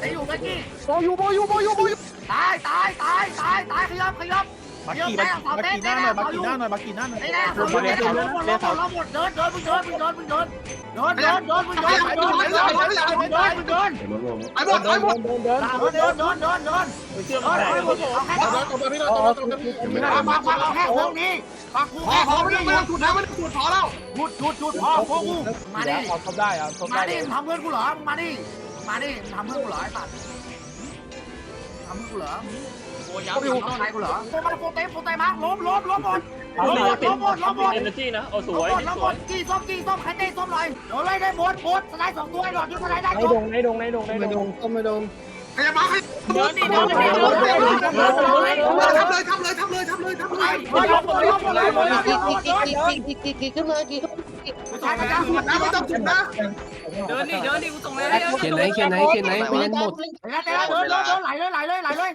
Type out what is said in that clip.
ไอ้อยู่กันกี้โบอยู่โบอยู่โบอยู่โบอยู่ตายตายตายตายตายขยับขยับมากี่มากี่หน้าหน่อยมากี่หน้าหน่อยมากี่หน้าหน่อยไอ้แน่เขาหมดเขาหมดเขาหมดเขาหมดเดินเดินมึงเดินมึงเดินมึงเดินเดินเดินเดินมึงเดินมึงเดินมึงเดินมึงเดินมึงเดินมึงเดินไอ้หมดไอ้หมดเดินเดินเดินเดินเดินเดินเชื่อเดิมันนได้เอาแค่ตบพี่เราตบตบพี่ฟังฟังฟังเอาแค่พวกนี้ฟังกูพอแค่พพอวกไม่นี้ต้องไม่ต้องจุดนะไม่ต้องจุดพอแล้วหยุดหยุดหยุดพอพวกกูมาดิเอาทบได้เอาทบมาได้ดิทำเพื่อนกูเหรอมาดิ มาดิทำเพื่อนกูเหรอไอ้สัตว์ทำเพื่อนกูเหรอโอ้ยยับทำใครกูเหรอโฟมาโฟเต็มโฟเต็มมาล้มล้มล้มหมดเอาล้มเลหมยดติล้ดมหมดล้มหมดเอเนอร์จีนะเอาสล้มวยหมดล้มสหมวยดกี้ส้มกี้ส้มใครเต้ส้มหน่อยโดนไล่ได้หมดหมดสไลด์สองตัวไอ้หลอดยุทธสไลด์ได้ในจดบงในดงในดงในดงก็ไม่โดน ขยับมาขยับเดินดิเดินดิเดินดิทำเลยทำเลยทำเลยทำเลยทำเลยหมดล้มหมดล้มหมดล้มหมดล้มหมดล้มกี่กี่กี่กี่ขึ้นเลยกี่ผู้ชายประจำจุดนะไม่ต้องจุดนะเดินดิเดินดิกูส่งแล้วเขียนไหนเขียนไหนเขียนไหนไม่เห็นหมดเตะเตะเดินเดินเดินไหลเลยไหลเลยไหลเลย